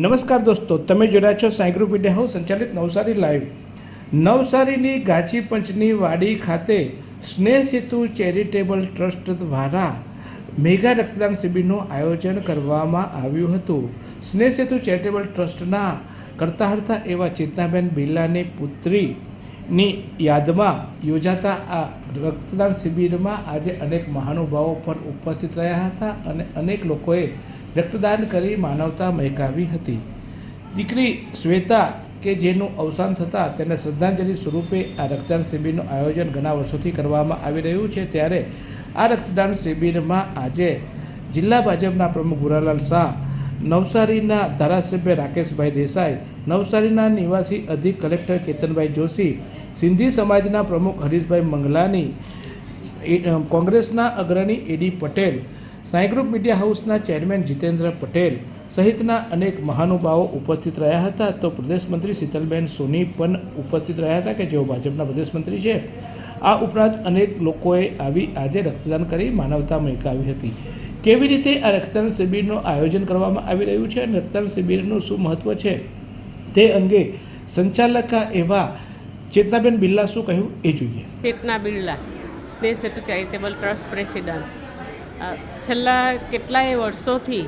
નમસ્કાર દોસ્તો, તમે જોડ્યા છો સાયગ્રુપ મીડિયા હાઉસ સંચાલિત નવસારી લાઈવ. નવસારીની ગાચી પંચની વાડી ખાતે સ્નેહ સેતુ ચેરિટેબલ ટ્રસ્ટ દ્વારા મેગા રક્તદાન શિબિરનું આયોજન કરવામાં આવ્યું હતું. સ્નેહ સેતુ ચેરિટેબલ ટ્રસ્ટના કરતા હરતા એવા ચેતનાબેન બિરલાની પુત્રીની યાદમાં યોજાતા આ રક્તદાન શિબિરમાં આજે અનેક મહાનુભાવો પણ ઉપસ્થિત રહ્યા હતા અને અનેક લોકોએ રક્તદાન કરી માનવતા મહેકાવી હતી. દીકરી શ્વેતા કે જેનું અવસાન થતાં તેને શ્રદ્ધાંજલિ સ્વરૂપે આ રક્તદાન શિબિરનું આયોજન ઘણા વર્ષોથી કરવામાં આવી રહ્યું છે, ત્યારે આ રક્તદાન શિબિરમાં આજે જિલ્લા ભાજપના પ્રમુખ ભુરાલાલ શાહ, નવસારીના ધારાસભ્ય રાકેશભાઈ દેસાઈ, નવસારીના નિવાસી અધિક કલેક્ટર કેતનભાઈ જોશી, સિંધી સમાજના પ્રમુખ હરીશભાઈ મંગલાની કોંગ્રેસના અગ્રણી AD Patel Sai group media હાઉસના ચેરમેન જીતેન્દ્ર પટેલ સહિતના અનેક મહાનુભાવો ઉપસ્થિત રહ્યા હતા. તો પ્રદેશ મંત્રી શીતલબેન સોની પણ ઉપસ્થિત રહ્યા હતા કે જેઓ ભાજપના પ્રદેશ મંત્રી છે. આ ઉપરાંત અનેક લોકોએ આવી આજે રક્તદાન કરી માનવતા મહેકાવી હતી. કેવી રીતે આ રક્તદાન શિબિરનું આયોજન કરવામાં આવી રહ્યું છે અને રક્તદાન શિબિરનું શું મહત્ત્વ છે? તે અંગે સંચાલકા એવા ચેતનાબેન બિરલા શું કહ્યું એ જોઈએ. ચેતના બિરલા સ્નેહ સેતુ ચેરિટેબલ ટ્રસ્ટ પ્રેસિડન્ટ. છેલ્લા કેટલાય વર્ષોથી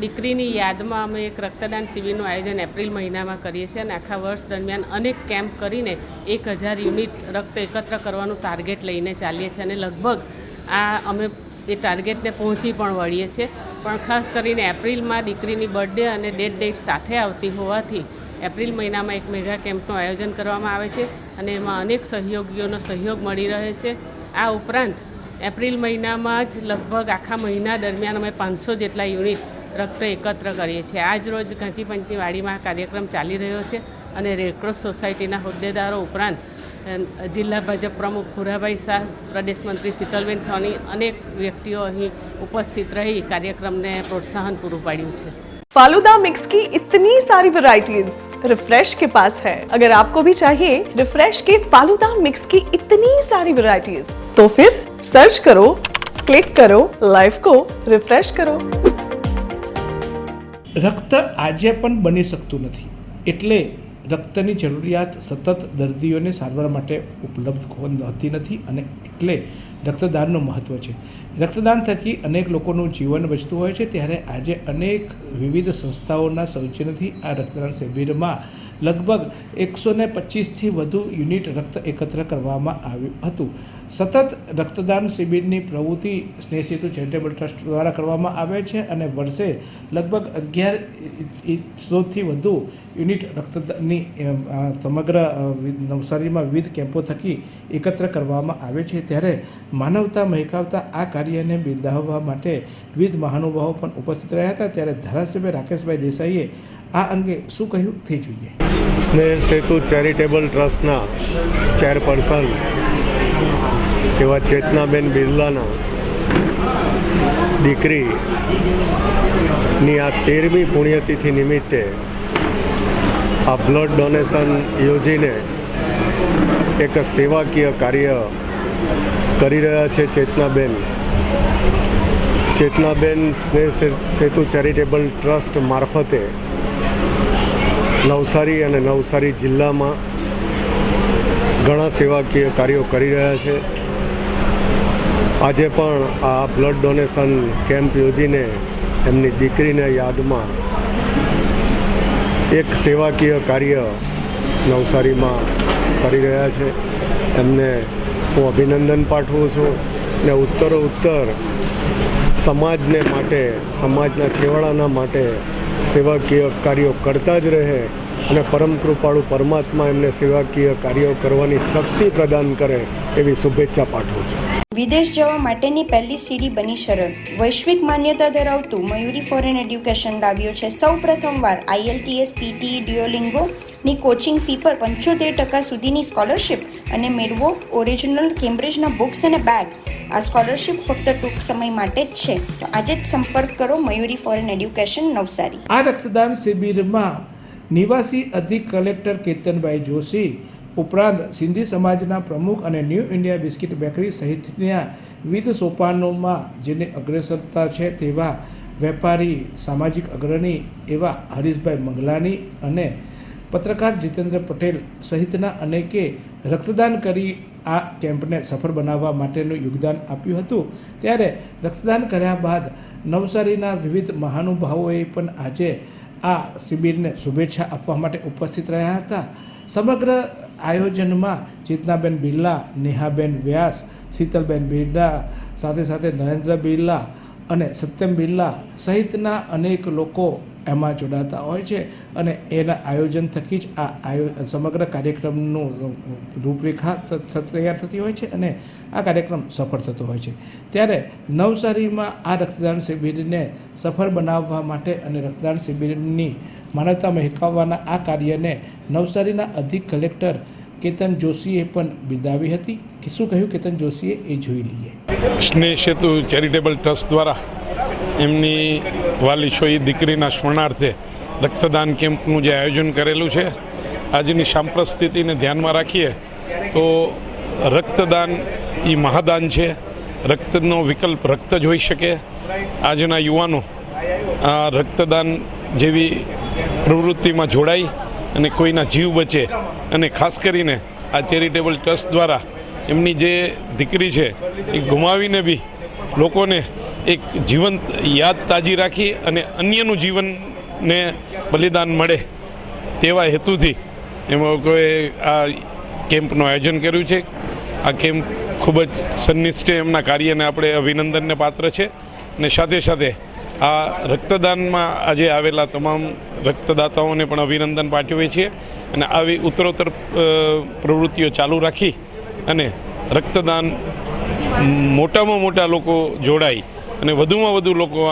દીકરીની યાદમાં અમે એક રક્તદાન શિબિરનું આયોજન એપ્રિલ મહિનામાં કરીએ છીએ અને આખા વર્ષ દરમિયાન અનેક કેમ્પ કરીને એક હજાર યુનિટ રક્ત એકત્ર કરવાનું ટાર્ગેટ લઈને ચાલીએ છીએ અને લગભગ આ અમે એ ટાર્ગેટને પહોંચી પણ વળીએ છીએ. પણ ખાસ કરીને એપ્રિલમાં દીકરીની બર્થડે અને ડેટ ડેટ સાથે આવતી હોવાથી એપ્રિલ મહિનામાં એક મેગા કેમ્પનું આયોજન કરવામાં આવે છે અને એમાં અનેક સહયોગીઓનો સહયોગ મળી રહે છે. આ ઉપરાંત એપ્રિલ મહિનામાં જ લગભગ આખા મહિના દરમિયાન અમે પાંચસો જેટલા યુનિટ રક્ત એકત્ર કરીએ છીએ આજ રોજ ગાંચી પંચની વાડીમાં આ કાર્યક્રમ ચાલી રહ્યો છે અને રેડક્રોસ સોસાયટીના હોદ્દેદારો ઉપરાંત અ, જિલ્લા ભાજપ પ્રમુખ ભુરાભાઈ શાહ પ્રદેશ મંત્રી શીતલબેન સોની અનેક વ્યક્તિઓ અહીં ઉપસ્થિત રહી કાર્યક્રમને પ્રોત્સાહન પૂરું પાડ્યું છે फालूदा मिक्स की इतनी सारी वैरायटीज रिफ्रेश के पास है अगर आपको भी चाहिए रिफ्रेश के फालूदा मिक्स की इतनी सारी वैरायटीज तो फिर સર્ચ કરો ક્લિક કરો લાઈફ કો રિફ્રેશ કરો રક્ત આજે પણ બની શકતું નથી એટલે રક્તની જરૂરિયાત સતત દર્દીઓને સારવાર માટે ઉપલબ્ધ હોતી નથી અને એટલે રક્તદાનનું મહત્ત્વ છે. રક્તદાન થકી અનેક લોકોનું જીવન બચતું હોય છે. ત્યારે આજે અનેક વિવિધ સંસ્થાઓના સૌજન્યથી આ રક્તદાન શિબિરમાં લગભગ એકસો ને પચીસથી વધુ યુનિટ રક્ત એકત્ર કરવામાં આવ્યું હતું. સતત રક્તદાન શિબિરની પ્રવૃત્તિ સ્નેહ સેતુ ચેરિટેબલ ટ્રસ્ટ દ્વારા કરવામાં આવે છે અને વર્ષે લગભગ અગિયાર સોથી વધુ યુનિટ રક્તદાનની અ, સમગ્ર નવસારીમાં વિવિધ કેમ્પો થકી એકત્ર કરવામાં આવે છે. ત્યારે માનવતા મહેકાવતા આ કાર્યને બિરદાવવા માટે વિવિધ મહાનુભાવો પણ ઉપસ્થિત રહ્યા હતા. ત્યારે ધારાસભ્ય રાકેશભાઈ દેસાઈએ આ અંગે શું કહ્યું તે જોઈએ. સ્નેહ સેતુ ચેરિટેબલ ટ્રસ્ટના ચેરપર્સન એવા ચેતનાબેન બિરલાના દીકરીની આ તેરમી પુણ્યતિથિ નિમિત્તે આ બ્લડ ડોનેશન યોજીને એક સેવાકીય કાર્ય કરી રહ્યા છે ચેતનાબેન. ચેતનાબેન સ્નેહ સેતુ ચેરિટેબલ ટ્રસ્ટ મારફતે નવસારી અને નવસારી જિલ્લામાં ઘણા સેવાકીય કાર્યો કરી રહ્યા છે. આજે પણ આ બ્લડ ડોનેશન કેમ્પ યોજીને એમની દીકરીને યાદમાં એક સેવાકીય કાર્ય નવસારીમાં કરી રહ્યા છે. એમને હું અભિનંદન પાઠવું છું ને ઉત્તરો ઉત્તર સમાજને માટે, સમાજના છેવાડાના માટે સેવાકીય કાર્યો કરતા જ રહે અને પરમ કૃપાળુ પરમાત્મા એમને સેવાકીય કાર્યો કરવાની શક્તિ પ્રદાન કરે એવી શુભેચ્છા પાઠવું છું. વિદેશ જવા માટેની પહેલી સીડી બની સરળ. વૈશ્વિક માન્યતા ધરાવતું મયુરી ફોરેન એડ્યુકેશન લાવ્યો છે. સૌ પ્રથમવાર આઈએલટીએસ પીટી ડિયોલિંગો ની કોચિંગ ફી પર પંચોતેર ટકા સુધીની સ્કોલરશિપ અને મેળવો ઓરિજિનલ કેમ્બ્રિજના બુક્સ અને બેગ. આ સ્કોલરશિપ ફક્ત ટૂંક સમય માટે જ છે. તો આજે જ સંપર્ક કરો મયુરી ફોરેન એડ્યુકેશન નવસારી. આ રક્તદાન શિબિરમાં નિવાસી અધિક કલેક્ટર કેતનભાઈ જોશી ઉપરાંત સિંધી સમાજના પ્રમુખ અને ન્યૂ ઇન્ડિયા બિસ્કિટ બેકરી સહિતના વિવિધ સોપાનોમાં જેની અગ્રેસરતા છે તેવા વેપારી, સામાજિક અગ્રણી એવા હરીશભાઈ મંગલાની અને પત્રકાર જીતેન્દ્ર પટેલ સહિતના અનેકે રક્તદાન કરી આ કેમ્પને સફળ બનાવવા માટેનું યોગદાન આપ્યું હતું. ત્યારે રક્તદાન કર્યા બાદ નવસારીના વિવિધ મહાનુભાવોએ પણ આજે આ શિબિરને શુભેચ્છા આપવા માટે ઉપસ્થિત રહ્યા હતા. સમગ્ર આયોજનમાં ચેતનાબેન બિરલા, નેહાબેન વ્યાસ, શીતલબેન બિરલા સાથે સાથે નરેન્દ્ર બિરલા અને સત્યમ બિરલા સહિતના અનેક લોકો એમાં જોડાતા હોય છે અને એના આયોજન થકી જ આ સમગ્ર કાર્યક્રમનું રૂપરેખા તૈયાર થતી હોય છે અને આ કાર્યક્રમ સફળ થતો હોય છે. ત્યારે નવસારીમાં આ રક્તદાન શિબિરને સફળ બનાવવા માટે અને રક્તદાન શિબિરની માનવતા મહેકાવવાના આ કાર્યને નવસારીના અધિક કલેક્ટર કેતન જોશીએ પણ બિરદાવી હતી કે શું કહ્યું કેતન જોશીએ? એ જોઈ લઈએ. સ્નેહ સેતુ ચેરિટેબલ ટ્રસ્ટ દ્વારા એમની વાલી છોઈ દીકરીના સ્મરણાર્થે રક્તદાન કેમ્પનું જે આયોજન કરેલું છે, આજની સાંપ્રત સ્થિતિને ધ્યાનમાં રાખીએ તો રક્તદાન એ મહાદાન છે. રક્તનો વિકલ્પ રક્ત જ હોઈ શકે. આજના યુવાનો આ રક્તદાન જેવી પ્રવૃત્તિમાં જોડાઈ અને કોઈના જીવ બચે. અને ખાસ કરીને આ ચેરિટેબલ ટ્રસ્ટ દ્વારા એમની જે દીકરી છે, એ ગુમાવીને બી લોકોને એક જીવંત યાદ તાજી રાખી અને અન્યનું જીવનને બલિદાન મળે તેવા હેતુથી એમાં કોઈ આ કેમ્પનું આયોજન કર્યું છે. આ કેમ્પ ખૂબ જ સન્નિષ્ઠ એમના કાર્યને આપણે અભિનંદનને પાત્ર છે. અને સાથે સાથે આ રક્તદાનમાં આજે આવેલા તમામ રક્તદાતાઓને પણ અભિનંદન પાઠવીએ છીએ અને આવી ઉત્તરોત્તર પ્રવૃત્તિઓ ચાલુ રાખી અને રક્તદાન મોટામાં મોટા લોકો જોડાય અને વધુમાં વધુ લોકો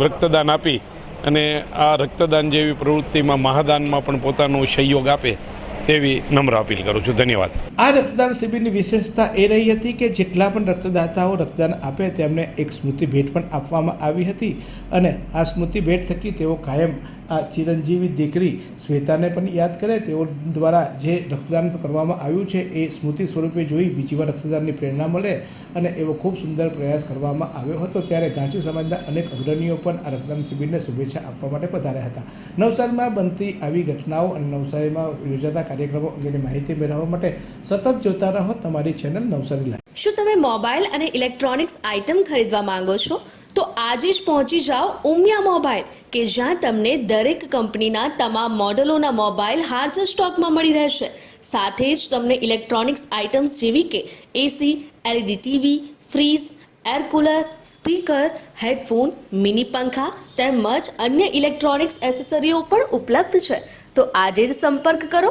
રક્તદાન આપી અને આ રક્તદાન જેવી પ્રવૃત્તિમાં મહાદાનમાં પણ પોતાનો સહયોગ આપે તેવી નમ્ર અપીલ કરું છું. ધન્યવાદ. આ રક્તદાન શિબિરની વિશેષતા એ રહી હતી કે જેટલા પણ રક્તદાતાઓ રક્તદાન આપે તેમને એક સ્મૃતિ ભેટ પણ આપવામાં આવી હતી અને આ સ્મૃતિ ભેટ થકી તેઓ કાયમ આ ચિરંજીવી દીકરી શ્વેતાને પણ યાદ કરે. તેઓ દ્વારા જે રક્તદાન કરવામાં આવ્યું છે એ સ્મૃતિ સ્વરૂપે જોઈ બીજી વાર રક્તદાનની પ્રેરણા મળે અને એવો ખૂબ સુંદર પ્રયાસ કરવામાં આવ્યો હતો. ત્યારે ગાંચી સમાજના અનેક અગ્રણીઓ પણ આ રક્તદાન શિબિરને શુભેચ્છા આપવા માટે પધાર્યા હતા. નવસારીમાં બનતી આવી ઘટનાઓ અને નવસારીમાં યોજાતા કાર્યક્રમો અંગેની માહિતી મેળવવા માટે સતત જોતા રહો તમારી ચેનલ નવસારી લાઈવ. શું તમે મોબાઈલ અને ઇલેક્ટ્રોનિક્સ આઇટમ ખરીદવા માંગો છો? તો આજે જ પહોંચી જાઓ ઉમિયા મોબાઈલ, કે જ્યાં તમને દરેક કંપનીના તમામ મોડેલોના મોબાઈલ હાજર સ્ટોકમાં મળી રહેશે. સાથે જ તમને ઇલેક્ટ્રોનિક્સ આઇટમ્સ જેવી કે AC, LED TV fridge air cooler, speaker, headphone, mini પંખા તેમજ અન્ય ઇલેક્ટ્રોનિક્સ એસેસરીઓ પણ ઉપલબ્ધ છે. તો આજે જ સંપર્ક કરો